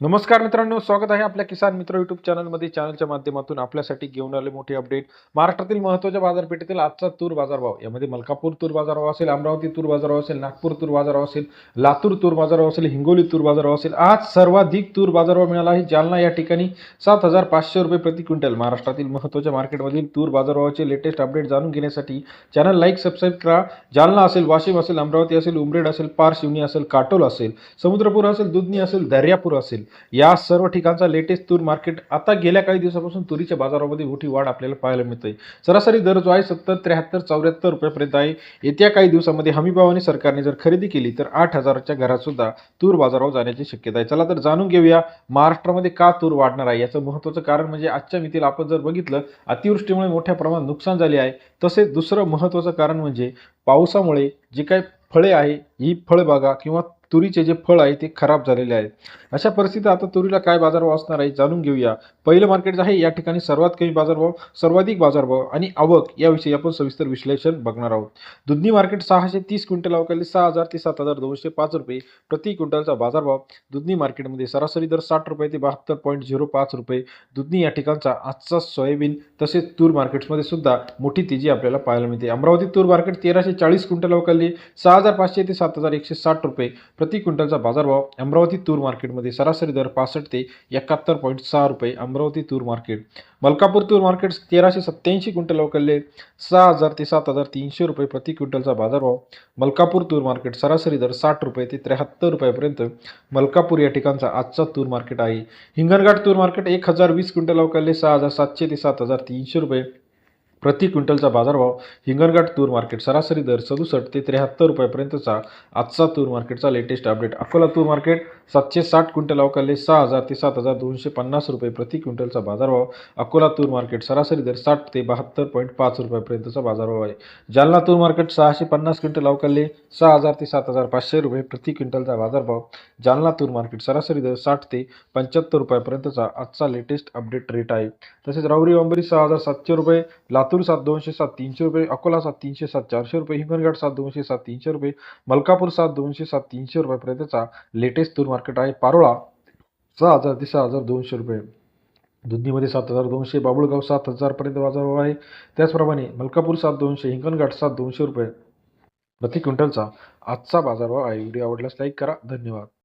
नमस्कार मित्रांनो स्वागत आहे आपल्या किसान मित्र युट्यूब चॅनलमध्ये चॅनलच्या माध्यमातून आपल्यासाठी घेऊन आले मोठे अपडेट महाराष्ट्रातील महत्त्वाच्या बाजारपेठेतील आजचा तूर बाजारभाव. यामध्ये मलकापूर तूर बाजारभाव असेल अमरावती तूर बाजारभाव असेल नागपूर तूर बाजारभाव असेल लातूर तूर बाजारभाव असेल हिंगोली तूर बाजारभाव असेल. आज सर्वाधिक तूर बाजारभाव मिळाला आहे. जालना या ठिकाणी सात हजार पाचशे रुपये प्रति क्विंटल. महाराष्ट्रातील महत्त्वाच्या मार्केटमधील तूर बाजारभावाचे लेटेस्ट अपडेट जाणून घेण्यासाठी चॅनल लाईक सबस्क्राईब करा. जालना असेल वाशिम असेल अमरावती असेल उमरेड असेल पार शिवनी असेल काटोल असेल समुद्रपूर असेल दुधनी असेल दर्यापूर असेल. या सर्व ठिकाणचा लेटेस्ट तूर मार्केट आता गेल्या काही दिवसापासून तुरीच्या बाजारामध्ये मोठी वाढ आपल्याला पाहायला मिळते सरासरी दर जो आहे सत्तर त्र्याहत्तर चौऱ्याहत्तर रुपयापर्यंत आहे. येत्या काही दिवसामध्ये हमीभावाने सरकारने जर खरेदी केली तर आठ हजाराच्या घरात सुद्धा तूर बाजारावर जाण्याची शक्यता आहे. चला तर जाणून घेऊया महाराष्ट्रामध्ये का तूर वाढणार आहे? याचं महत्त्वाचं कारण म्हणजे आजच्या मितीला आपण जर बघितलं अतिवृष्टीमुळे मोठ्या प्रमाणात नुकसान झाले आहे. तसेच दुसरं महत्त्वाचं कारण म्हणजे पावसामुळे जे काही फळे आहे ही फळबागा किंवा तुरीचे जे फळ आहे ते खराब झालेले आहेत. अशा परिस्थितीत आता तुरीला काय बाजारभाव असणार आहे जाणून घेऊया. पहिलं मार्केट जे आहे या ठिकाणी सर्वात कमी बाजारभाव सर्वाधिक बाजारभाव आणि आवक याविषयी आपण सविस्तर विश्लेषण बघणार आहोत. दुधनी मार्केट सहाशे तीस क्विंटल अवकाली सहा हजार ते सात हजार दोनशे पाच रुपये प्रति क्विंटलचा बाजारभाव. दुधनी मार्केटमध्ये सरासरी दर साठ रुपये ते बहात्तर पॉईंट झिरो पाच रुपये. दुधनी या ठिकाणचा आजचा सोयाबीन तसेच तूर मार्केट्समध्ये सुद्धा मोठी तेजी आपल्याला पाहायला मिळते. अमरावती तूर मार्केट तेराशे चाळीस क्विंटल अवकाली सहा हजार पाचशे ते सात हजार एकशे साठ रुपये. प्रति क्विंटलचा बाजारभाव अमरावती तूर मार्केटमध्ये सरासरी दर पासष्ट ते एकाहत्तर पॉईंट सहा रुपये अमरावती तूर मार्केट. मलकापूर तूर मार्केट तेराशे सत्त्याऐंशी क्विंटल वकलले सहा हजार ते सात हजार तीनशे रुपये प्रति क्विंटलचा बाजारभाव. मलकापूर तूर मार्केट सरासरी दर साठ रुपये ते त्र्याहत्तर रुपयापर्यंत मलकापूर या ठिकाणचा आजचा तूर मार्केट आहे. हिंगणघाट तूर मार्केट एक हजार वीस क्विंटल वकलले सहा हजार सातशे ते सात हजार तीनशे रुपये. प्रति क्विंटलचा बाजारभाव हिंगणघाट तूर मार्केट सरासरी दर सदुसष्ट ते त्र्याहत्तर रुपयापर्यंतचा आजचा तूर मार्केटचा लेटेस्ट अपडेट अकोला तूर मार्केट सातशे साठ क्विंटल अवकाले सहा हजार ते सात हजार दोनशे पन्नास रुपये प्रति क्विंटलचा बाजारभाव. अकोला तूर मार्केट सरासरी दर साठ ते बहात्तर पॉईंट पाच रुपयापर्यंतचा बाजारभाव आहे. जालना तूर मार्केट सहाशे पन्नास क्विंटल अवकाले सहा हजार ते सात हजार पाचशे रुपये प्रति क्विंटलचा बाजारभाव. जालना तूर मार्केट सरासरी दर साठ ते पंच्याहत्तर रुपयापर्यंतचा आजचा लेटेस्ट अपडेट रेट आहे. तसेच राहुरी अंबरी सहा हजार सातशे रुपये लातूर सात दोनशे सात तीनशे रुपये अकोला सात तीनशे सात चारशे रुपये हिंगणघाट सात दोनशे सात तीनशे रुपये मलकापूर सात दोनशे सात तीनशे रुपयापर्यंतचा लेटेस्ट तूर मार्केट आहे. पारोळा सहा हजार ते सहा हजार दोनशे रुपये. दुधनीमध्ये सात हजार दोनशे बाबुळगाव सात हजारपर्यंत बाजारभाव आहे. त्याचप्रमाणे मलकापूर सात दोनशे हिंगणघाट सात दोनशे रुपये. प्रति क्विंटलचा आजचा बाजारभाव आहे. व्हिडिओ आवडल्यास लाईक करा. धन्यवाद.